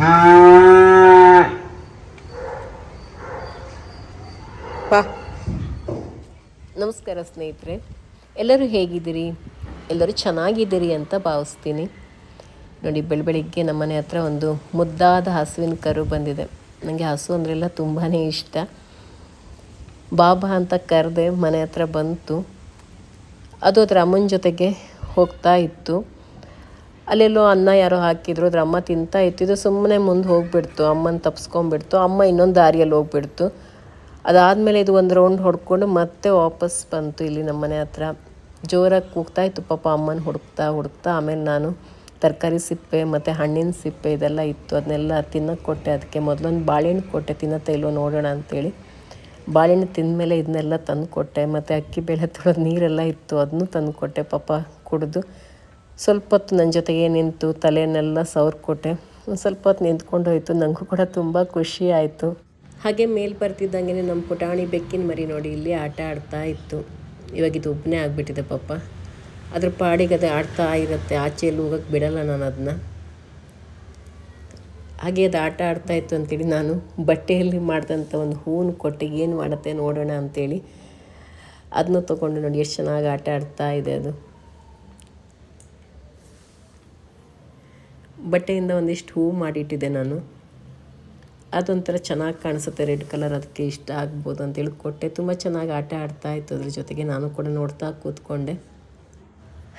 ಬಾ. ನಮಸ್ಕಾರ ಸ್ನೇಹಿತರೆ. ಎಲ್ಲರೂ ಹೇಗಿದ್ದೀರಿ? ಎಲ್ಲರೂ ಚೆನ್ನಾಗಿದ್ದೀರಿ ಅಂತ ಭಾವಿಸ್ತೀನಿ. ನೋಡಿ, ಬೆಳ, ಬೆಳಿಗ್ಗೆ ನಮ್ಮನೆ ಹತ್ರ ಒಂದು ಮುದ್ದಾದ ಹಸುವಿನ ಕರು ಬಂದಿದೆ. ನನಗೆ ಹಸು ಅಂದ್ರೆಲ್ಲ ತುಂಬಾ ಇಷ್ಟ. ಬಾಬಾ ಅಂತ ಕರೆದೆ ಮನೆ ಹತ್ರ ಬಂತು. ಅದು ಅದರ ಅಮ್ಮನ ಜೊತೆಗೆ ಹೋಗ್ತಾ ಇತ್ತು. ಅಲ್ಲೆಲ್ಲೋ ಅನ್ನ ಯಾರೋ ಹಾಕಿದ್ರು, ಅದ್ರ ಅಮ್ಮ ತಿಂತಾ ಇತ್ತಿದ್ದು ಸುಮ್ಮನೆ ಮುಂದೆ ಹೋಗ್ಬಿಡ್ತು. ಅಮ್ಮನ ತಪ್ಸ್ಕೊಂಡ್ಬಿಡ್ತು. ಅಮ್ಮ ಇನ್ನೊಂದು ದಾರಿಯಲ್ಲಿ ಹೋಗ್ಬಿಡ್ತು. ಅದಾದಮೇಲೆ ಇದು ಒಂದು ರೌಂಡ್ ಹೊಡ್ಕೊಂಡು ಮತ್ತೆ ವಾಪಸ್ ಬಂತು ಇಲ್ಲಿ ನಮ್ಮ ಮನೆ ಹತ್ರ. ಜೋರಾಗಿ ಕೂಗ್ತಾ ಇತ್ತು. ಪಾಪ ಅಮ್ಮನ ಹುಡುಕ್ತಾ ಹುಡುಕ್ತಾ ಆಮೇಲೆ ನಾನು ತರಕಾರಿ ಸಿಪ್ಪೆ ಮತ್ತು ಹಣ್ಣಿನ ಸಿಪ್ಪೆ ಇದೆಲ್ಲ ಇತ್ತು. ಅದನ್ನೆಲ್ಲ ತಿನ್ನೋಕ್ಕೆ ಕೊಟ್ಟೆ. ಅದಕ್ಕೆ ಮೊದಲೊಂದು ಬಾಳೆಹಣ್ಣು ಕೊಟ್ಟೆ. ತಿನ್ನತ್ತೆ ಇಲ್ಲೋ ನೋಡೋಣ ಅಂತೇಳಿ. ಬಾಳೆಹಣ್ಣು ತಿಂದಮೇಲೆ ಇದನ್ನೆಲ್ಲ ತಂದು ಕೊಟ್ಟೆ ಮತ್ತು ಅಕ್ಕಿ, ಬೇಳೆ ತೊಳೆದು ನೀರೆಲ್ಲ ಇತ್ತು. ಅದನ್ನು ತಂದು ಕೊಟ್ಟೆ ಪಾಪ ಕುಡಿದು. ಸ್ವಲ್ಪ ಹೊತ್ತು ನನ್ನ ಜೊತೆಗೆ ನಿಂತು ತಲೆಯನ್ನೆಲ್ಲ ಸವರ್ಕೊಟ್ಟೆ. ಒಂದು ಸ್ವಲ್ಪ ಹೊತ್ತು ನಿಂತ್ಕೊಂಡು ಹೋಯಿತು. ನನಗೂ ಕೂಡ ತುಂಬ ಖುಷಿ ಆಯಿತು. ಹಾಗೆ ಮೇಲೆ ಬರ್ತಿದ್ದಂಗೆ ನಮ್ಮ ಪುಟಾಣಿ ಬೆಕ್ಕಿನ ಮರಿ ನೋಡಿ ಇಲ್ಲಿ ಆಟ ಆಡ್ತಾ ಇತ್ತು. ಇವಾಗ ಇದು ಒಬ್ಬನೇ ಆಗಿಬಿಟ್ಟಿದೆ ಪಾಪ. ಅದ್ರ ಪಾಡಿಗೆ ಅದು ಆಡ್ತಾ ಇರುತ್ತೆ. ಆಚೆಯಲ್ಲಿ ಹೋಗಕ್ಕೆ ಬಿಡಲ್ಲ ನಾನು ಅದನ್ನ ಹಾಗೆ ಅದು ಆಟ ಆಡ್ತಾ ಇತ್ತು ಅಂತೇಳಿ ನಾನು ಬಟ್ಟೆಯಲ್ಲಿ ಮಾಡಿದಂಥ ಒಂದು ಹೂವನ್ನು ಕೊಟ್ಟು ಏನು ಮಾಡುತ್ತೆ ನೋಡೋಣ ಅಂತೇಳಿ. ಅದನ್ನ ತೊಗೊಂಡು ನೋಡಿ ಎಷ್ಟು ಚೆನ್ನಾಗಿ ಆಟ ಆಡ್ತಾ ಇದೆ ಅದು. ಬಟ್ಟೆಯಿಂದ ಒಂದಿಷ್ಟು ಹೂವು ಮಾಡಿಟ್ಟಿದ್ದೆ ನಾನು. ಅದೊಂಥರ ಚೆನ್ನಾಗಿ ಕಾಣಿಸುತ್ತೆ ರೆಡ್ ಕಲರ್, ಅದಕ್ಕೆ ಇಷ್ಟ ಆಗ್ಬೋದು ಅಂತೇಳಿ ಕೊಟ್ಟೆ ತುಂಬ ಚೆನ್ನಾಗಿ ಆಟ ಆಡ್ತಾ ಇತ್ತು ಅದ್ರ ಜೊತೆಗೆ ನಾನು ಕೂಡ ನೋಡ್ತಾ ಕೂತ್ಕೊಂಡೆ.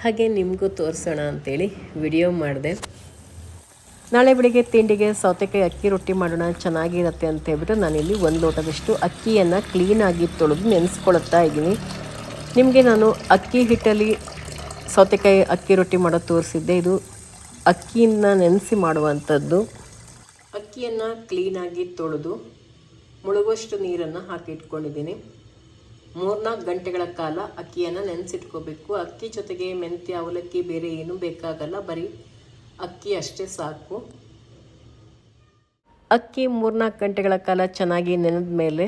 ಹಾಗೆ ನಿಮಗೂ ತೋರಿಸೋಣ ಅಂತೇಳಿ ವಿಡಿಯೋ ಮಾಡಿದೆ. ನಾಳೆ ಬೆಳಿಗ್ಗೆ ತಿಂಡಿಗೆ ಸೌತೆಕಾಯಿ ಅಕ್ಕಿ ರೊಟ್ಟಿ ಮಾಡೋಣ, ಚೆನ್ನಾಗಿರುತ್ತೆ ಅಂತ ಹೇಳ್ಬಿಟ್ಟು ನಾನಿಲ್ಲಿ ಒಂದು ಲೋಟದಷ್ಟು ಅಕ್ಕಿಯನ್ನು ಕ್ಲೀನಾಗಿ ತೊಳೆದು ನೆನೆಸ್ಕೊಳ್ತಾ ಇದ್ದೀನಿ. ನಿಮಗೆ ನಾನು ಅಕ್ಕಿ ಹಿಟ್ಟಲ್ಲಿ ಸೌತೆಕಾಯಿ ಅಕ್ಕಿ ರೊಟ್ಟಿ ಮಾಡೋದು ತೋರಿಸಿದ್ದೆ. ಇದು ಅಕ್ಕಿಯನ್ನು ನೆನೆಸಿ ಮಾಡುವಂಥದ್ದು. ಅಕ್ಕಿಯನ್ನು ಕ್ಲೀನಾಗಿ ತೊಳೆದು ಮುಳುಗುವಷ್ಟು ನೀರನ್ನು ಹಾಕಿ ಇಟ್ಕೊಂಡಿದ್ದೀನಿ. ಮೂರ್ನಾಲ್ಕು ಗಂಟೆಗಳ ಕಾಲ ಅಕ್ಕಿಯನ್ನು ನೆನೆಸಿಟ್ಕೋಬೇಕು. ಅಕ್ಕಿ ಜೊತೆಗೆ ಮೆಂತ್ಯ, ಅವಲಕ್ಕಿ ಬೇರೆ ಏನೂ ಬೇಕಾಗಲ್ಲ, ಬರೀ ಅಕ್ಕಿ ಅಷ್ಟೇ ಸಾಕು. ಅಕ್ಕಿ ಮೂರ್ನಾಲ್ಕು ಗಂಟೆಗಳ ಕಾಲ ಚೆನ್ನಾಗಿ ನೆನೆದ ಮೇಲೆ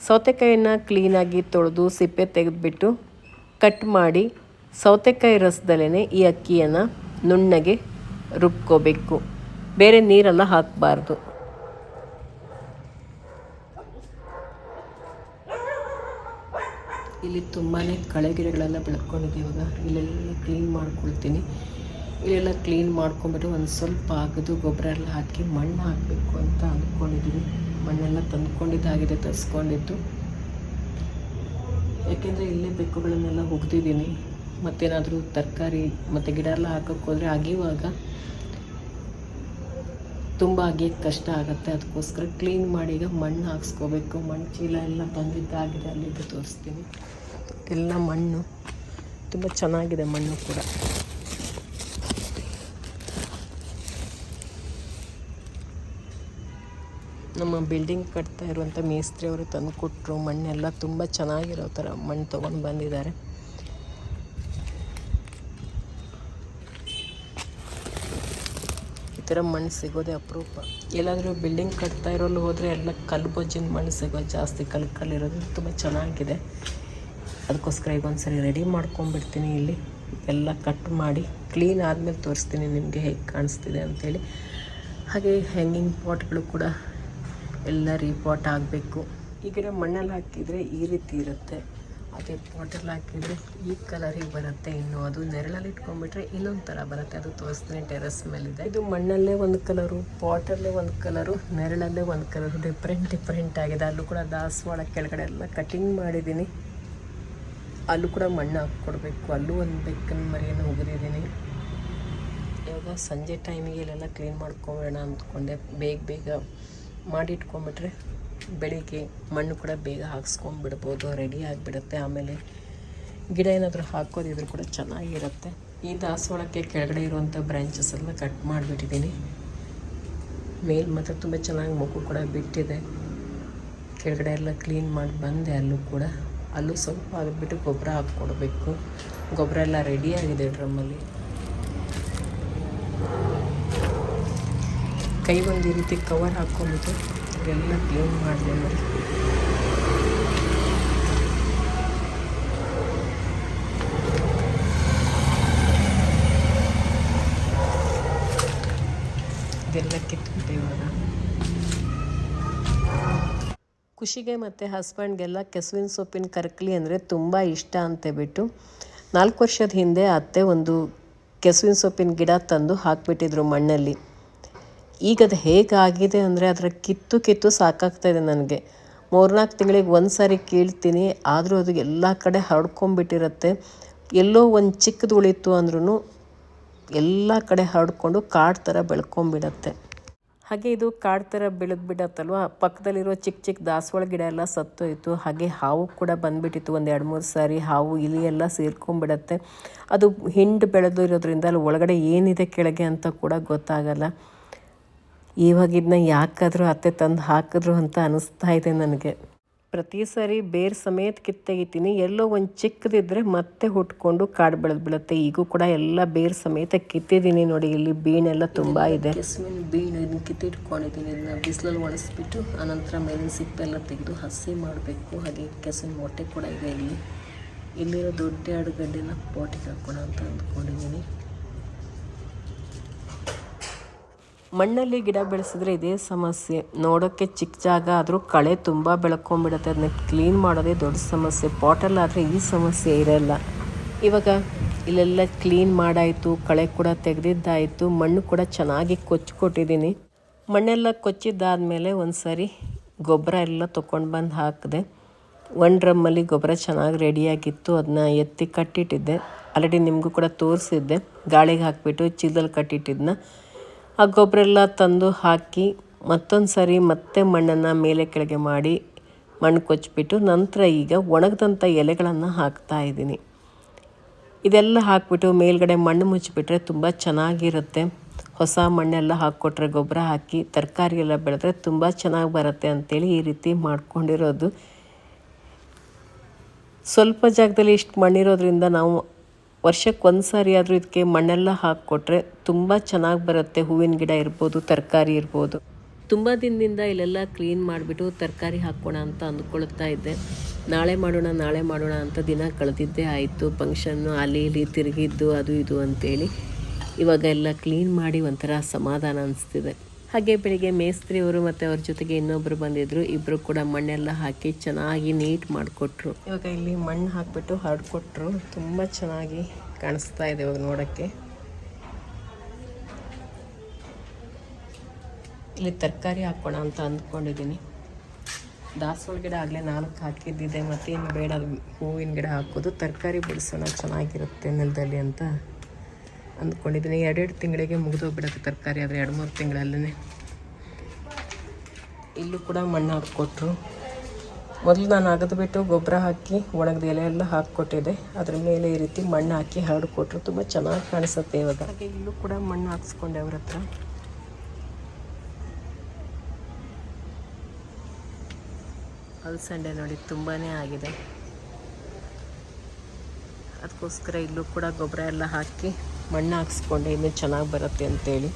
ಸೌತೆಕಾಯಿಯನ್ನು ಕ್ಲೀನಾಗಿ ತೊಳೆದು ಸಿಪ್ಪೆ ತೆಗೆದುಬಿಟ್ಟು ಕಟ್ ಮಾಡಿ ಸೌತೆಕಾಯಿ ರಸದಲ್ಲೇ ಈ ಅಕ್ಕಿಯನ್ನು ನುಣ್ಣಗೆ ರುಬ್ಕೋಬೇಕು. ಬೇರೆ ನೀರೆಲ್ಲ ಹಾಕಬಾರ್ದು. ಇಲ್ಲಿ ತುಂಬಾ ಕಳೆಗಿಡಗಳೆಲ್ಲ ಬೆಳ್ಕೊಂಡಿದೆ ಇವಾಗ. ಇಲ್ಲೆಲ್ಲ ಕ್ಲೀನ್ ಮಾಡ್ಕೊಳ್ತೀನಿ. ಇಲ್ಲೆಲ್ಲ ಕ್ಲೀನ್ ಮಾಡ್ಕೊಂಬಿಟ್ಟು ಒಂದು ಸ್ವಲ್ಪ ಅಗದು ಗೊಬ್ಬರ ಎಲ್ಲ ಹಾಕಿ ಮಣ್ಣು ಹಾಕಬೇಕು ಅಂತ ಅಂದ್ಕೊಂಡಿದ್ದೀನಿ ಮಣ್ಣೆಲ್ಲ ತಂದ್ಕೊಂಡಿದ್ದಾಗಿದೆ, ತರಿಸ್ಕೊಂಡಿದ್ದು. ಯಾಕೆಂದರೆ ಇಲ್ಲೇ ಬೆಕ್ಕುಗಳನ್ನೆಲ್ಲ ಒಗ್ದಿದ್ದೀನಿ ಮತ್ತೇನಾದರೂ ತರಕಾರಿ ಮತ್ತು ಗಿಡ ಎಲ್ಲ ಹಾಕೋಕ್ಕೆ ಹೋದರೆ ಅಗಿಯುವಾಗ ತುಂಬ ಅಗಿಯೋಕ್ಕೆ ಕಷ್ಟ ಆಗುತ್ತೆ. ಅದಕ್ಕೋಸ್ಕರ ಕ್ಲೀನ್ ಮಾಡಿ ಈಗ ಮಣ್ಣು ಹಾಕ್ಸ್ಕೋಬೇಕು. ಮಣ್ಣು ಚೀಲ ಎಲ್ಲ ಬಂದಿದ್ದಾಗಿದೆ ಅಲ್ಲಿದ್ದು ತೋರಿಸ್ತೀನಿ. ಎಲ್ಲ ಮಣ್ಣು. ತುಂಬ ಚೆನ್ನಾಗಿದೆ ಮಣ್ಣು ಕೂಡ. ನಮ್ಮ ಬಿಲ್ಡಿಂಗ್ ಕಟ್ತಾ ಇರುವಂಥ ಮೇಸ್ತ್ರಿಯವರು ತಂದು ಕೊಟ್ಟರು ಮಣ್ಣೆಲ್ಲ ತುಂಬ ಚೆನ್ನಾಗಿರೋ ಥರ ಮಣ್ಣು ತೊಗೊಂಡು ಬಂದಿದ್ದಾರೆ. ಥರ ಮಣ್ಣು ಸಿಗೋದೇ ಅಪರೂಪ. ಎಲ್ಲಾದರೂ ಬಿಲ್ಡಿಂಗ್ ಕಟ್ತಾ ಇರೋಲ್ಲಿ ಹೋದರೆ ಎಲ್ಲ ಕಲ್ಲು ಬೊಜ್ಜಿನ ಮಣ್ಣು ಸಿಗೋದು ಜಾಸ್ತಿ ಕಲ್ಲು ಕಲ್ಲಿರೋದು ತುಂಬ ಚೆನ್ನಾಗಿದೆ. ಅದಕ್ಕೋಸ್ಕರ ಈಗ ಒಂದ್ಸರಿ ರೆಡಿ ಮಾಡ್ಕೊಂಡ್ಬಿಡ್ತೀನಿ ಇಲ್ಲಿ. ಎಲ್ಲ ಕಟ್ ಮಾಡಿ ಕ್ಲೀನ್ ಆದಮೇಲೆ ತೋರಿಸ್ತೀನಿ ನಿಮಗೆ ಹೇಗೆ ಕಾಣಿಸ್ತಿದೆ ಅಂಥೇಳಿ ಹಾಗೆ ಹ್ಯಾಂಗಿಂಗ್ ಪಾಟ್ಗಳು ಕೂಡ ಎಲ್ಲ ರೀಪಾಟ್ ಆಗಬೇಕು. ಈಗಿನ ಮಣ್ಣಲ್ಲಿ ಹಾಕಿದರೆ ಈ ರೀತಿ ಇರುತ್ತೆ. ಅದೇ ಪಾಟಲ್ಲಿ ಹಾಕಿದರೆ ಈ ಕಲರಿಗೆ ಬರುತ್ತೆ. ಇನ್ನು ಅದು ನೆರಳಲ್ಲಿ ಇಟ್ಕೊಂಡ್ಬಿಟ್ರೆ ಇನ್ನೊಂದು ಥರ ಬರುತ್ತೆ. ಅದು ತೋರಿಸ್ತೀನಿ ಟೆರಸ್ ಮೇಲಿದೆ. ಇದು ಮಣ್ಣಲ್ಲೇ ಒಂದು ಕಲರು ಪಾಟಲ್ಲೇ ಒಂದು ಕಲರು ನೆರಳಲ್ಲೇ ಒಂದು ಕಲರು ಡಿಫ್ರೆಂಟ್ ಡಿಫ್ರೆಂಟ್ ಆಗಿದೆ. ಅಲ್ಲೂ ಕೂಡ ದಾಸವಾಳ ಕೆಳಗಡೆ ಎಲ್ಲ ಕಟಿಂಗ್ ಮಾಡಿದ್ದೀನಿ. ಅಲ್ಲೂ ಕೂಡ ಮಣ್ಣು ಹಾಕ್ಕೊಡ್ಬೇಕು. ಅಲ್ಲೂ ಒಂದು ಬೆಕ್ಕನ ಮರಿಯನ್ನು ಒಗೆದಿದ್ದೀನಿ ಇವಾಗ ಸಂಜೆ ಟೈಮಿಗೆ ಇಲ್ಲೆಲ್ಲ ಕ್ಲೀನ್ ಮಾಡ್ಕೊಂಬಿಡೋಣ ಅಂದ್ಕೊಂಡೆ. ಬೇಗ ಬೇಗ ಮಾಡಿಟ್ಕೊಂಬಿಟ್ರೆ ಬೆಳಿಗ್ಗೆ ಮಣ್ಣು ಕೂಡ ಬೇಗ ಹಾಕ್ಸ್ಕೊಂಡ್ಬಿಡ್ಬೋದು ರೆಡಿ ಆಗಿಬಿಡುತ್ತೆ. ಆಮೇಲೆ ಗಿಡ ಏನಾದರೂ ಹಾಕೋದಿದ್ರು ಕೂಡ ಚೆನ್ನಾಗಿರುತ್ತೆ. ಈ ದಾಸವಾಳಕ್ಕೆ ಕೆಳಗಡೆ ಇರುವಂಥ ಬ್ರ್ಯಾಂಚಸ್ ಎಲ್ಲ ಕಟ್ ಮಾಡಿಬಿಟ್ಟಿದ್ದೀನಿ ಮೇಲ್ ಮಾತ್ರ ತುಂಬ ಚೆನ್ನಾಗಿ ಮಗು ಕೂಡ ಬಿಟ್ಟಿದೆ. ಕೆಳಗಡೆ ಎಲ್ಲ ಕ್ಲೀನ್ ಮಾಡಿ ಬಂದೆ ಅಲ್ಲೂ ಕೂಡ. ಅಲ್ಲೂ ಸ್ವಲ್ಪ ಆಗಿಬಿಟ್ಟು ಗೊಬ್ಬರ ಹಾಕ್ಕೊಡ್ಬೇಕು. ಗೊಬ್ಬರ ಎಲ್ಲ ರೆಡಿಯಾಗಿದೆ ಡ್ರಮ್ಮಲ್ಲಿ ಕೈ ಒಂದು ಈ ರೀತಿ ಕವರ್ ಹಾಕ್ಕೊಂಬಿಟ್ಟು ಎಲ್ಲ ಕ್ಲೀನ್ ಮಾಡಿದೆ ನೋಡಿ. ಇದೆಲ್ಲ ಕಿತ್ಕೊಂಡೆ ಇವಾಗ. ಖುಷಿಗೆ ಮತ್ತು ಹಸ್ಬೆಂಡ್ಗೆಲ್ಲ ಕೆಸುವಿನ ಸೊಪ್ಪಿನ ಕರ್ಕಲಿ ಅಂದರೆ ತುಂಬ ಇಷ್ಟ ಅಂತ ಬಿಟ್ಟು ನಾಲ್ಕು ವರ್ಷದ ಹಿಂದೆ ಅತ್ತೆ ಒಂದು ಕೆಸುವಿನ ಸೊಪ್ಪಿನ ಗಿಡ ತಂದು ಹಾಕಿಬಿಟ್ಟಿದ್ರು ಮಣ್ಣಲ್ಲಿ. ಈಗ ಅದು ಹೇಗಾಗಿದೆ ಅಂದರೆ ಅದರ ಕಿತ್ತು ಕಿತ್ತು ಸಾಕಾಗ್ತಾಯಿದೆ ನನಗೆ. ಮೂರ್ನಾಲ್ಕು ತಿಂಗಳಿಗೆ ಒಂದು ಸಾರಿ ಕೀಳ್ತೀನಿ, ಆದರೂ ಅದು ಎಲ್ಲ ಕಡೆ ಹರಡ್ಕೊಂಬಿಟ್ಟಿರುತ್ತೆ. ಎಲ್ಲೋ ಒಂದು ಚಿಕ್ಕದು ಉಳಿತು ಅಂದ್ರೂ ಎಲ್ಲ ಕಡೆ ಹರಡ್ಕೊಂಡು ಕಾಡು ಥರ ಬೆಳ್ಕೊಂಬಿಡತ್ತೆ. ಹಾಗೆ ಇದು ಕಾಡು ಥರ ಬಿಡತ್ತಲ್ವ ಪಕ್ಕದಲ್ಲಿರೋ ಚಿಕ್ಕ ಚಿಕ್ಕ ದಾಸವಾಳ ಗಿಡ ಎಲ್ಲ ಸತ್ತೋಯಿತು. ಹಾಗೆ ಹಾವು ಕೂಡ ಬಂದುಬಿಟ್ಟಿತ್ತು ಒಂದು ಎರಡು ಮೂರು ಸಾರಿ. ಹಾವು ಇಲಿ ಎಲ್ಲ ಸೇರ್ಕೊಂಡ್ಬಿಡತ್ತೆ ಅದು ಹಿಂಡು ಬೆಳೆದಿರೋದ್ರಿಂದ ಅಲ್ಲಿ ಒಳಗಡೆ ಏನಿದೆ ಕೆಳಗೆ ಅಂತ ಕೂಡ ಗೊತ್ತಾಗಲ್ಲ. ಇವಾಗ ಯಾಕಾದರೂ ಅತ್ತೆ ತಂದು ಹಾಕಿದ್ರು ಅಂತ ಅನಿಸ್ತಾ ಇದೆ ನನಗೆ. ಪ್ರತಿ ಸಾರಿ ಬೇರ್ ಸಮೇತ ಕಿತ್ತೆಗಿತೀನಿ. ಎಲ್ಲೋ ಒಂದು ಚಿಕ್ಕದಿದ್ರೆ ಮತ್ತೆ ಹುಟ್ಕೊಂಡು ಕಾಡು ಬೆಳೆದು ಬೀಳುತ್ತೆ. ಈಗೂ ಕೂಡ ಎಲ್ಲ ಬೇರ್ ಸಮೇತ ಕಿತ್ತಿದ್ದೀನಿ ನೋಡಿ. ಇಲ್ಲಿ ಬೀಣೆಲ್ಲ ತುಂಬ ಇದೆ. ಕೆಸುವಿನ ಬೀಣ ಇದನ್ನ ಕಿತ್ತಿಟ್ಕೊಂಡಿದ್ದೀನಿ. ಇದನ್ನ ಬಿಸಿಲಲ್ಲಿ ಒಣಸ್ಬಿಟ್ಟು ಆನಂತರ ಮೇಲಿನ ಸಿಪ್ಪೆಲ್ಲ ತೆಗೆದು ಹಸಿ ಮಾಡಬೇಕು. ಹಾಗೆ ಕೆಸುವಿನ ಮೊಟ್ಟೆ ಕೂಡ ಇದೆ ಇಲ್ಲಿ. ಇಲ್ಲಿರೋ ದೊಡ್ಡ ಅಡುಗಡ್ಡೆನ ಪೋಟಿಗೆ ಹಾಕೋಣ ಅಂತ ಅಂದ್ಕೊಂಡಿದ್ದೀನಿ. ಮಣ್ಣಲ್ಲಿ ಗಿಡ ಬೆಳೆಸಿದ್ರೆ ಇದೇ ಸಮಸ್ಯೆ. ನೋಡೋಕ್ಕೆ ಚಿಕ್ಕ ಜಾಗ ಆದರೂ ಕಳೆ ತುಂಬ ಬೆಳ್ಕೊಂಬಿಡುತ್ತೆ ಅದನ್ನ ಕ್ಲೀನ್ ಮಾಡೋದೇ ದೊಡ್ಡ ಸಮಸ್ಯೆ. ಪಾಟಲ್ಲಾದರೆ ಈ ಸಮಸ್ಯೆ ಇರಲ್ಲ. ಇವಾಗ ಇಲ್ಲೆಲ್ಲ ಕ್ಲೀನ್ ಮಾಡಾಯಿತು, ಕಳೆ ಕೂಡ ತೆಗೆದಿದ್ದಾಯಿತು, ಮಣ್ಣು ಕೂಡ ಚೆನ್ನಾಗಿ ಕೊಚ್ಚಿಕೊಟ್ಟಿದ್ದೀನಿ ಮಣ್ಣೆಲ್ಲ ಕೊಚ್ಚಿದ್ದಾದಮೇಲೆ ಒಂದು ಸಾರಿ ಗೊಬ್ಬರ ಎಲ್ಲ ತೊಗೊಂಡು ಬಂದು ಹಾಕಿದೆ. ಒಂದು ಡ್ರಮ್ಮಲ್ಲಿ ಗೊಬ್ಬರ ಚೆನ್ನಾಗಿ ರೆಡಿಯಾಗಿತ್ತು. ಅದನ್ನ ಎತ್ತಿ ಕಟ್ಟಿಟ್ಟಿದ್ದೆ. ಆಲ್ರೆಡಿ ನಿಮಗೂ ಕೂಡ ತೋರಿಸಿದ್ದೆ. ಗಾಳಿಗೆ ಹಾಕಿಬಿಟ್ಟು ಚೀಲದಲ್ಲಿ ಕಟ್ಟಿಟ್ಟಿದ್ದನ್ನ ಆ ಗೊಬ್ಬರ ಎಲ್ಲ ತಂದು ಹಾಕಿ ಮತ್ತೊಂದು ಸರಿ ಮತ್ತೆ ಮಣ್ಣನ್ನು ಮೇಲೆ ಕೆಳಗೆ ಮಾಡಿ ಮಣ್ಣು ಕೊಚ್ಚಿಬಿಟ್ಟು ನಂತರ ಈಗ ಒಣಗಿದಂಥ ಎಲೆಗಳನ್ನು ಹಾಕ್ತಾ ಇದ್ದೀನಿ. ಇದೆಲ್ಲ ಹಾಕಿಬಿಟ್ಟು ಮೇಲ್ಗಡೆ ಮಣ್ಣು ಮುಚ್ಚಿಬಿಟ್ರೆ ತುಂಬ ಚೆನ್ನಾಗಿರುತ್ತೆ. ಹೊಸ ಮಣ್ಣೆಲ್ಲ ಹಾಕ್ಕೊಟ್ರೆ ಗೊಬ್ಬರ ಹಾಕಿ ತರಕಾರಿ ಎಲ್ಲ ಬೆಳೆದ್ರೆ ತುಂಬ ಚೆನ್ನಾಗಿ ಬರುತ್ತೆ ಅಂಥೇಳಿ ಈ ರೀತಿ ಮಾಡ್ಕೊಂಡಿರೋದು. ಸ್ವಲ್ಪ ಜಾಗದಲ್ಲಿ ಇಷ್ಟು ಮಣ್ಣಿರೋದ್ರಿಂದ ನಾವು ವರ್ಷಕ್ಕೆ ಒಂದು ಸಾರಿ ಆದರೂ ಇದಕ್ಕೆ ಮಣ್ಣೆಲ್ಲ ಹಾಕಿಕೊಟ್ರೆ ತುಂಬ ಚೆನ್ನಾಗಿ ಬರುತ್ತೆ, ಹೂವಿನ ಗಿಡ ಇರ್ಬೋದು, ತರಕಾರಿ ಇರ್ಬೋದು. ತುಂಬ ದಿನದಿಂದ ಇಲ್ಲೆಲ್ಲ ಕ್ಲೀನ್ ಮಾಡಿಬಿಟ್ಟು ತರಕಾರಿ ಹಾಕೋಣ ಅಂತ ಅಂದ್ಕೊಳ್ತಾ ಇದ್ದೆ. ನಾಳೆ ಮಾಡೋಣ ನಾಳೆ ಮಾಡೋಣ ಅಂತ ದಿನ ಕಳೆದಿದ್ದೇ ಆಯಿತು. ಫಂಕ್ಷನ್ನು ಅಲ್ಲಿ ಇಲ್ಲಿ ತಿರುಗಿದ್ದು, ಅದು ಇದು ಅಂತೇಳಿ. ಇವಾಗ ಎಲ್ಲ ಕ್ಲೀನ್ ಮಾಡಿ ಒಂಥರ ಸಮಾಧಾನ ಅನಿಸ್ತಿದೆ. ಹಾಗೆ ಬೆಳಿಗ್ಗೆ ಮೇಸ್ತ್ರಿಯವರು ಮತ್ತು ಅವ್ರ ಜೊತೆಗೆ ಇನ್ನೊಬ್ಬರು ಬಂದಿದ್ರು. ಇಬ್ಬರು ಕೂಡ ಮಣ್ಣೆಲ್ಲ ಹಾಕಿ ಚೆನ್ನಾಗಿ ನೀಟ್ ಮಾಡಿಕೊಟ್ರು. ಇವಾಗ ಇಲ್ಲಿ ಮಣ್ಣು ಹಾಕಿಬಿಟ್ಟು ಹರಡ್ಕೊಟ್ರು ತುಂಬ ಚೆನ್ನಾಗಿ ಕಾಣಿಸ್ತಾ ಇದೆ ಇವಾಗ ನೋಡೋಕ್ಕೆ. ಇಲ್ಲಿ ತರಕಾರಿ ಹಾಕೋಣ ಅಂತ ಅಂದ್ಕೊಂಡಿದ್ದೀನಿ. ದಾಸವಾಳ ಗಿಡ ಆಗಲೇ ನಾಲ್ಕು ಹಾಕಿದ್ದಿದೆ. ಮತ್ತೇನು ಬೇಡ, ಹೂವಿನ ಗಿಡ ಹಾಕೋದು. ತರಕಾರಿ ಬಿಡಿಸೋಣ ಚೆನ್ನಾಗಿರುತ್ತೆ ನೆಲದಲ್ಲಿ ಅಂತ. ಅಂದ್ಕೊಂಡಿದ್ದೀನಿ. ಎರಡೆರಡು ತಿಂಗಳಿಗೆ ಮುಗಿದೋಗ್ಬಿಡುತ್ತೆ ತರಕಾರಿ, ಆದರೆ ಎರಡು ಮೂರು ತಿಂಗಳಲ್ಲೇ ಇಲ್ಲೂ ಕೂಡ ಮಣ್ಣು ಹಾಕ್ಕೊಟ್ರು. ಮೊದಲು ನಾನು ಅಗದು ಬಿಟ್ಟು ಗೊಬ್ಬರ ಹಾಕಿ ಒಣಗಿದ ಎಲೆ ಎಲ್ಲ ಹಾಕ್ಕೊಟ್ಟಿದ್ದೆ. ಅದ್ರ ಮೇಲೆ ಈ ರೀತಿ ಮಣ್ಣು ಹಾಕಿ ಹರಡ್ಕೊಟ್ರು ತುಂಬ ಚೆನ್ನಾಗಿ ಕಾಣಿಸುತ್ತೆ ಇವಾಗ. ಹಾಗೆ ಇಲ್ಲೂ ಕೂಡ ಮಣ್ಣು ಹಾಕ್ಸ್ಕೊಂಡೆ ಅವ್ರ ಹತ್ರ. ಅಲಸಂಡೆ ನೋಡಿ ತುಂಬಾ ಆಗಿದೆ. ಅದಕ್ಕೋಸ್ಕರ ಇಲ್ಲೂ ಕೂಡ ಗೊಬ್ಬರ ಎಲ್ಲ ಹಾಕಿ ಮಣ್ಣು ಹಾಕ್ಸ್ಕೊಂಡೆ, ಇನ್ನೂ ಚೆನ್ನಾಗಿ ಬರುತ್ತೆ ಅಂತೇಳಿ.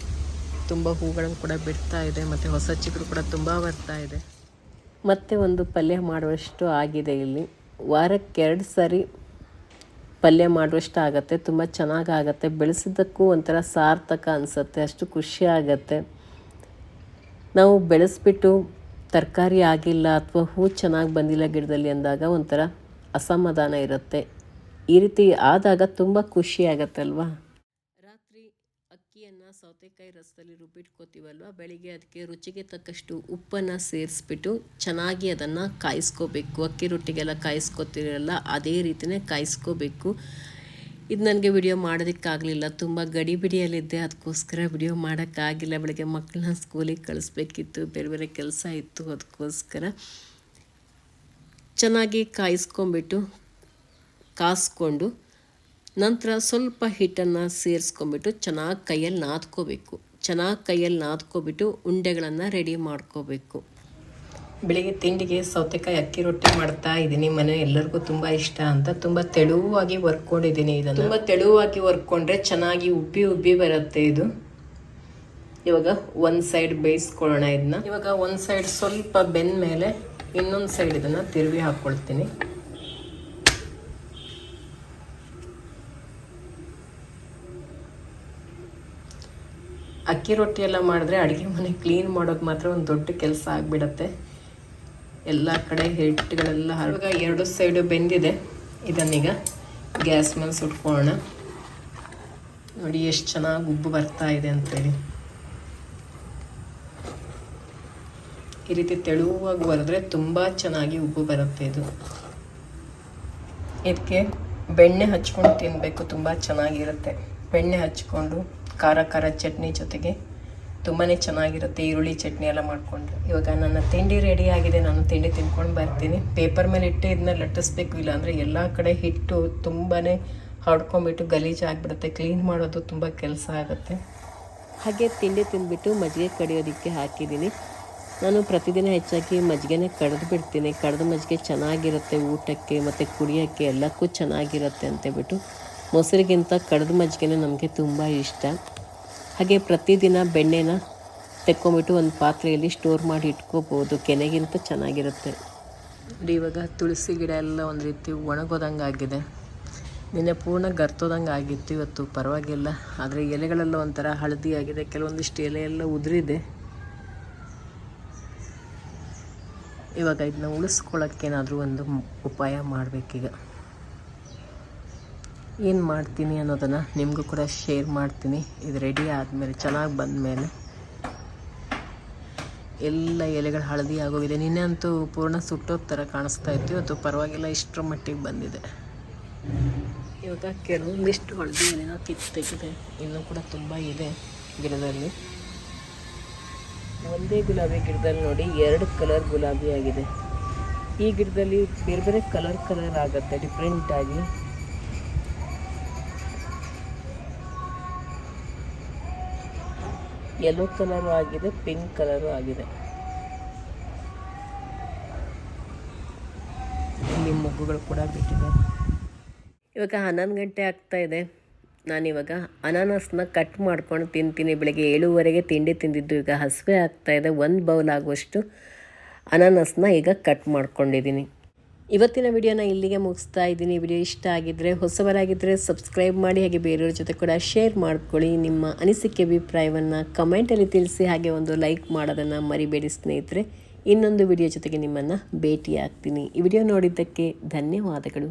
ತುಂಬ ಹೂಗಳನ್ನು ಕೂಡ ಬಿಡ್ತಾ ಇದೆ, ಮತ್ತು ಹೊಸ ಚಿಗುರು ಕೂಡ ತುಂಬ ಬರ್ತಾ ಇದೆ. ಮತ್ತೆ ಒಂದು ಪಲ್ಯ ಮಾಡುವಷ್ಟು ಆಗಿದೆ ಇಲ್ಲಿ. ವಾರಕ್ಕೆ ಎರಡು ಸಾರಿ ಪಲ್ಯ ಮಾಡುವಷ್ಟು ಆಗುತ್ತೆ, ತುಂಬ ಚೆನ್ನಾಗಿ ಆಗುತ್ತೆ. ಬೆಳೆಸಿದ್ದಕ್ಕೂ ಒಂಥರ ಸಾರ್ಥಕ ಅನಿಸುತ್ತೆ, ಅಷ್ಟು ಖುಷಿ ಆಗುತ್ತೆ. ನಾವು ಬೆಳೆಸ್ಬಿಟ್ಟು ತರಕಾರಿ ಆಗಿಲ್ಲ ಅಥವಾ ಹೂ ಚೆನ್ನಾಗಿ ಬಂದಿಲ್ಲ ಗಿಡದಲ್ಲಿ ಅಂದಾಗ ಒಂಥರ ಅಸಮಾಧಾನ ಇರುತ್ತೆ. ಈ ರೀತಿ ಆದಾಗ ತುಂಬ ಖುಷಿ ಆಗುತ್ತಲ್ವಾ? ಸೌತೆಕಾಯಿ ರಸದಲ್ಲಿ ರುಬ್ಬಿಟ್ಕೋತೀವಲ್ವ? ಬೆಳಿಗ್ಗೆ ಅದಕ್ಕೆ ರುಚಿಗೆ ತಕ್ಕಷ್ಟು ಉಪ್ಪನ್ನು ಸೇರಿಸ್ಬಿಟ್ಟು ಚೆನ್ನಾಗಿ ಅದನ್ನು ಕಾಯಿಸ್ಕೋಬೇಕು. ಅಕ್ಕಿ ರೊಟ್ಟಿಗೆಲ್ಲ ಕಾಯಿಸ್ಕೋತಿರಲ್ಲ, ಅದೇ ರೀತಿಯೇ ಕಾಯಿಸ್ಕೋಬೇಕು. ಇದು ನನಗೆ ವಿಡಿಯೋ ಮಾಡೋದಕ್ಕಾಗಲಿಲ್ಲ. ತುಂಬ ಗಡಿ ಬಿಡಿಯಲ್ಲಿದ್ದೆ. ಅದಕ್ಕೋಸ್ಕರ ವಿಡಿಯೋ ಮಾಡೋಕ್ಕಾಗಿಲ್ಲ. ಬೆಳಗ್ಗೆ ಮಕ್ಕಳನ್ನ ಸ್ಕೂಲಿಗೆ ಕಳಿಸ್ಬೇಕಿತ್ತು. ಬೇರೆ ಬೇರೆ ಕೆಲಸ ಇತ್ತು. ಅದಕ್ಕೋಸ್ಕರ ಚೆನ್ನಾಗಿ ಕಾಯಿಸ್ಕೊಂಬಿಟ್ಟು, ಕಾಸ್ಕೊಂಡು ನಂತರ ಸ್ವಲ್ಪ ಹಿಟ್ಟನ್ನು ಸೇರಿಸ್ಕೊಂಬಿಟ್ಟು ಚೆನ್ನಾಗಿ ಕೈಯಲ್ಲಿ ನಾದ್ಕೋಬೇಕು. ಚೆನ್ನಾಗಿ ಕೈಯಲ್ಲಿ ನಾದ್ಕೊಬಿಟ್ಟು ಉಂಡೆಗಳನ್ನು ರೆಡಿ ಮಾಡ್ಕೋಬೇಕು. ಬೆಳಿಗ್ಗೆ ತಿಂಡಿಗೆ ಸೌತೆಕಾಯಿ ಅಕ್ಕಿ ರೊಟ್ಟಿ ಮಾಡ್ತಾ ಇದ್ದೀನಿ. ಮನೆ ಎಲ್ಲರಿಗೂ ತುಂಬ ಇಷ್ಟ ಅಂತ. ತುಂಬ ತೆಳುವಾಗಿ ವರ್ಕೊಂಡಿದ್ದೀನಿ ಇದನ್ನು. ತುಂಬ ತೆಳುವಾಗಿ ವರ್ಕೊಂಡ್ರೆ ಚೆನ್ನಾಗಿ ಉಬ್ಬಿ ಉಬ್ಬಿ ಬರುತ್ತೆ ಇದು. ಇವಾಗ ಒಂದು ಸೈಡ್ ಬೇಯಿಸ್ಕೊಳ್ಳೋಣ ಇದನ್ನ. ಇವಾಗ ಒಂದು ಸೈಡ್ ಸ್ವಲ್ಪ ಬೆಂದ ಮೇಲೆ ಇನ್ನೊಂದು ಸೈಡ್ ಇದನ್ನು ತಿರುವಿ ಹಾಕ್ಕೊಳ್ತೀನಿ ಅಕ್ಕಿ ರೊಟ್ಟಿ ಎಲ್ಲ ಮಾಡಿದ್ರೆ ಅಡುಗೆ ಮನೆ ಕ್ಲೀನ್ ಮಾಡೋಕೆ ಮಾತ್ರ ಒಂದು ದೊಡ್ಡ ಕೆಲಸ ಆಗಿಬಿಡತ್ತೆ. ಎಲ್ಲ ಕಡೆ ಹಿಟ್ಟುಗಳೆಲ್ಲ ಹರಗ ಎರಡು ಸೈಡು ಬೆಂದಿದೆ. ಇದನ್ನೀಗ ಗ್ಯಾಸ್ ಮೇಲೆ ಸುಟ್ಕೊಳ್ಳೋಣ. ನೋಡಿ ಎಷ್ಟು ಚೆನ್ನಾಗಿ ಉಬ್ಬು ಬರ್ತಾ ಇದೆ ಅಂತೇಳಿ. ಈ ರೀತಿ ತೆಳುವಾಗಿ ಬರೆದ್ರೆ ತುಂಬ ಚೆನ್ನಾಗಿ ಉಬ್ಬು ಬರುತ್ತೆ ಇದು. ಇದಕ್ಕೆ ಬೆಣ್ಣೆ ಹಚ್ಕೊಂಡು ತಿನ್ನಬೇಕು ತುಂಬ ಚೆನ್ನಾಗಿರುತ್ತೆ. ಬೆಣ್ಣೆ ಹಚ್ಕೊಂಡು ಖಾರ ಖಾರ ಚಟ್ನಿ ಜೊತೆಗೆ ತುಂಬಾ ಚೆನ್ನಾಗಿರುತ್ತೆ ಈರುಳ್ಳಿ ಚಟ್ನಿ ಎಲ್ಲ ಮಾಡಿಕೊಂಡು. ಇವಾಗ ನನ್ನ ತಿಂಡಿ ರೆಡಿ ಆಗಿದೆ, ನಾನು ತಿಂಡಿ ತಿನ್ಕೊಂಡು ಬರ್ತೀನಿ. ಪೇಪರ್ ಮೇಲೆ ಇಟ್ಟು ಇದನ್ನ ಲಟ್ಟಿಸ್ಬೇಕು ಇಲ್ಲ ಅಂದರೆ ಎಲ್ಲ ಕಡೆ ಹಿಟ್ಟು ತುಂಬಾ ಹಡ್ಕೊಂಬಿಟ್ಟು ಗಲೀಜು ಆಗಿಬಿಡುತ್ತೆ. ಕ್ಲೀನ್ ಮಾಡೋದು ತುಂಬ ಕೆಲಸ ಆಗುತ್ತೆ. ಹಾಗೆ ತಿಂಡಿ ತಿಂದ್ಬಿಟ್ಟು ಮಜ್ಜಿಗೆ ಕಡಿಯೋದಕ್ಕೆ ಹಾಕಿದ್ದೀನಿ. ನಾನು ಪ್ರತಿದಿನ ಹೆಚ್ಚಾಗಿ ಮಜ್ಜಿಗೆನೇ ಕಡ್ದು ಬಿಡ್ತೀನಿ. ಕಡ್ದು ಮಜ್ಜಿಗೆ ಚೆನ್ನಾಗಿರುತ್ತೆ ಊಟಕ್ಕೆ ಮತ್ತು ಕುಡಿಯೋಕ್ಕೆ ಎಲ್ಲಕ್ಕೂ ಚೆನ್ನಾಗಿರುತ್ತೆ ಅಂತೇಳ್ಬಿಟ್ಟು ಮೊಸರಿಗಿಂತ ಕಡದ ಮಜ್ಜಿಗೆನೆ ನಮಗೆ ತುಂಬ ಇಷ್ಟ. ಹಾಗೆ ಪ್ರತಿದಿನ ಬೆಣ್ಣೆನ ತೆಕ್ಕೊಂಬಿಟ್ಟು ಒಂದು ಪಾತ್ರೆಯಲ್ಲಿ ಸ್ಟೋರ್ ಮಾಡಿ ಇಟ್ಕೋಬೋದು. ಕೆನೆಗಿಂತ ಚೆನ್ನಾಗಿರುತ್ತೆ. ಇವಾಗ ತುಳಸಿ ಗಿಡ ಎಲ್ಲ ಒಂದು ರೀತಿ ಒಣಗೋದಂಗೆ ಆಗಿದೆ. ನಿನ್ನೆ ಪೂರ್ಣ ಗರ್ತೋದಂಗೆ ಆಗಿತ್ತು ಇವತ್ತು, ಪರವಾಗಿಲ್ಲ. ಆದರೆ ಎಲೆಗಳೆಲ್ಲ ಒಂಥರ ಹಳದಿ ಆಗಿದೆ ಕೆಲವೊಂದಿಷ್ಟು ಎಲೆ ಎಲ್ಲ ಉದುರಿದೆ. ಇವಾಗ ಇದನ್ನ ಉಳಿಸ್ಕೊಳ್ಳೋಕ್ಕೇನಾದರೂ ಒಂದು ಉಪಾಯ ಮಾಡಬೇಕೀಗ. ಏನು ಮಾಡ್ತೀನಿ ಅನ್ನೋದನ್ನು ನಿಮಗೂ ಕೂಡ ಶೇರ್ ಮಾಡ್ತೀನಿ. ಇದು ರೆಡಿ ಆದಮೇಲೆ, ಚೆನ್ನಾಗಿ ಬಂದಮೇಲೆ. ಎಲ್ಲ ಎಲೆಗಳು ಹಳದಿ ಆಗೋಗಿದೆ. ನಿನ್ನೆ ಅಂತೂ ಪೂರ್ಣ ಸುಟ್ಟೋದ ಥರ ಕಾಣಿಸ್ತಾ ಇತ್ತು. ಇವತ್ತು ಪರವಾಗಿಲ್ಲ, ಇಷ್ಟರ ಮಟ್ಟಿಗೆ ಬಂದಿದೆ. ಇವಾಗ ಕೆಲವೊಂದಿಷ್ಟು ಹಳದಿ ಎಲೆನ ಕಿತ್ತು ತೆಗೆದೆ ಇನ್ನೂ ಕೂಡ ತುಂಬ ಇದೆ ಗಿಡದಲ್ಲಿ. ಒಂದೇ ಗುಲಾಬಿ ಗಿಡದಲ್ಲಿ ನೋಡಿ ಎರಡು ಕಲರ್ ಗುಲಾಬಿ ಆಗಿದೆ. ಈ ಗಿಡದಲ್ಲಿ ಬೇರೆ ಬೇರೆ ಕಲರ್ ಕಲರ್ ಆಗುತ್ತೆ ಡಿಫ್ರೆಂಟ್ ಯೆಲ್ಲೋ ಕಲರು ಆಗಿದೆ ಪಿಂಕ್ ಕಲರು ಆಗಿದೆ. ಇಲ್ಲಿ ಮೊಗ್ಗುಗಳು ಕೂಡ ಬಿಟ್ಟಿದೆ. ಇವಾಗ ಹನ್ನೊಂದು ಗಂಟೆ ಆಗ್ತಾ ಇದೆ. ನಾನಿವಾಗ ಅನಾನಸ್ನ ಕಟ್ ಮಾಡ್ಕೊಂಡು ತಿಂತೀನಿ. ಬೆಳಗ್ಗೆ ಏಳುವರೆಗೆ ತಿಂಡಿ ತಿಂದಿದ್ದು ಈಗ ಹಸಿವೆ ಆಗ್ತಾಯಿದೆ ಒಂದು ಬೌಲ್ ಆಗುವಷ್ಟು ಅನಾನಸ್ನ ಈಗ ಕಟ್ ಮಾಡ್ಕೊಂಡಿದ್ದೀನಿ. ಇವತ್ತಿನ ವಿಡಿಯೋನ ಇಲ್ಲಿಗೆ ಮುಗಿಸ್ತಾ ಇದ್ದೀನಿ. ವಿಡಿಯೋ ಇಷ್ಟ ಆಗಿದ್ದರೆ ಹೊಸವರಾಗಿದ್ದರೆ ಸಬ್ಸ್ಕ್ರೈಬ್ ಮಾಡಿ, ಹಾಗೆ ಬೇರೆಯವ್ರ ಜೊತೆ ಕೂಡ ಶೇರ್ ಮಾಡ್ಕೊಳ್ಳಿ. ನಿಮ್ಮ ಅನಿಸಿಕೆ, ಅಭಿಪ್ರಾಯವನ್ನು ಕಮೆಂಟಲ್ಲಿ ತಿಳಿಸಿ, ಹಾಗೆ ಒಂದು ಲೈಕ್ ಮಾಡೋದನ್ನು ಮರಿಬೇಡಿ ಸ್ನೇಹಿತರೆ. ಇನ್ನೊಂದು ವಿಡಿಯೋ ಜೊತೆಗೆ ನಿಮ್ಮನ್ನು ಭೇಟಿ ಆಗ್ತೀನಿ ಈ ವಿಡಿಯೋ ನೋಡಿದ್ದಕ್ಕೆ ಧನ್ಯವಾದಗಳು.